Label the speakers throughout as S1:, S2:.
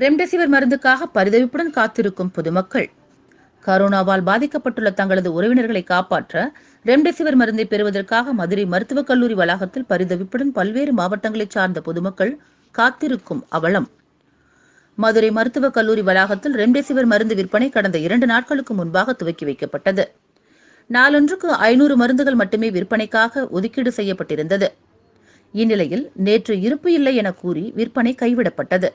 S1: Remdesivir மருந்துக்காக பரிதவிப்புடன் காத்திருக்கும் பொதுமக்கள். கரோனாவால் பாதிக்கப்பட்டுள்ள தங்களது உறவினர்களை காப்பாற்ற ரெம்டெசிவிர் மருந்தை பெறுவதற்காக மதுரை மருத்துவக் கல்லூரி வளாகத்தில் பரிதவிப்புடன் பல்வேறு மாவட்டங்களைச் சார்ந்த பொதுமக்கள் காத்திருக்கும் அவலம். மதுரை மருத்துவக் கல்லூரி வளாகத்தில் ரெம்டெசிவிர் மருந்து விற்பனை கடந்த இரண்டு நாட்களுக்கு முன்பாக துவக்கி வைக்கப்பட்டது. நாளொன்றுக்கு ஐநூறு மருந்துகள் மட்டுமே விற்பனைக்காக ஒதுக்கீடு செய்யப்பட்டிருந்தது. இந்நிலையில் நேற்று இருப்பு இல்லை என கூறி விற்பனை கைவிடப்பட்டது.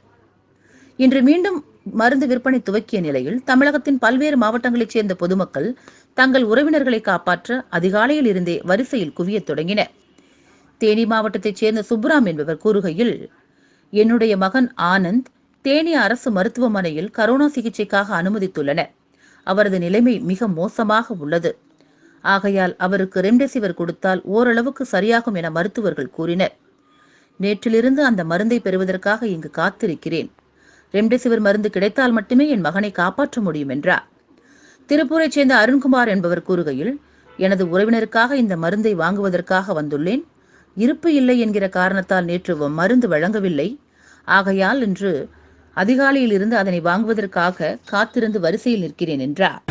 S1: இன்று மீண்டும் மருந்து விற்பனை துவக்கிய நிலையில் தமிழகத்தின் பல்வேறு மாவட்டங்களைச் சேர்ந்த பொதுமக்கள் தங்கள் உறவினர்களை காப்பாற்ற அதிகாலையில் இருந்தே வரிசையில் குவியத் தொடங்கினர் தேனி மாவட்டத்தைச் சேர்ந்த சுப்ராம் என்பவர் கூறுகையில் என்னுடைய மகன் ஆனந்த் தேனி அரசு மருத்துவமனையில் கரோனா சிகிச்சைக்காக அனுமதித்துள்ளனர். அவரது நிலைமை மிக மோசமாக உள்ளது. ஆகையால் அவருக்கு ரெம்டெசிவிர் கொடுத்தால் ஓரளவுக்கு சரியாகும் என மருத்துவர்கள் கூறினர். நேற்றிலிருந்து அந்த மருந்தை பெறுவதற்காக இங்கு காத்திருக்கிறேன். ரெம்டெசிவிர் மருந்து கிடைத்தால் மட்டுமே என் மகனை காப்பாற்ற முடியும் என்றார். திருப்பூரைச் சேர்ந்த அருண்குமார் என்பவர் கூறுகையில் எனது உறவினருக்காக இந்த மருந்தை வாங்குவதற்காக வந்துள்ளேன். இருப்பு இல்லை என்கிற காரணத்தால் நேற்று மருந்து வழங்கவில்லை. ஆகையால் இன்று அதிகாலையில் இருந்து அதனை வாங்குவதற்காக காத்திருந்து வரிசையில் நிற்கிறேன் என்றார்.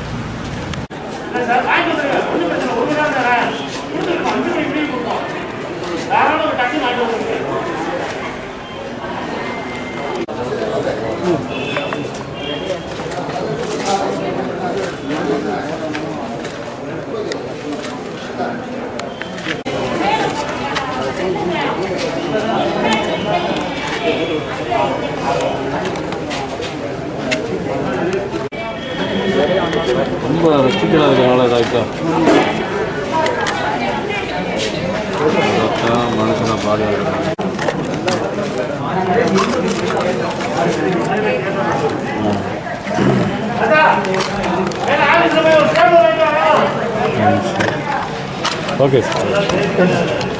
S2: ரொம்ப ரெஸ்ட்ரிக்டடாக இருக்கிறனால இதாகிட்டா மனுஷனை பாடி Okay.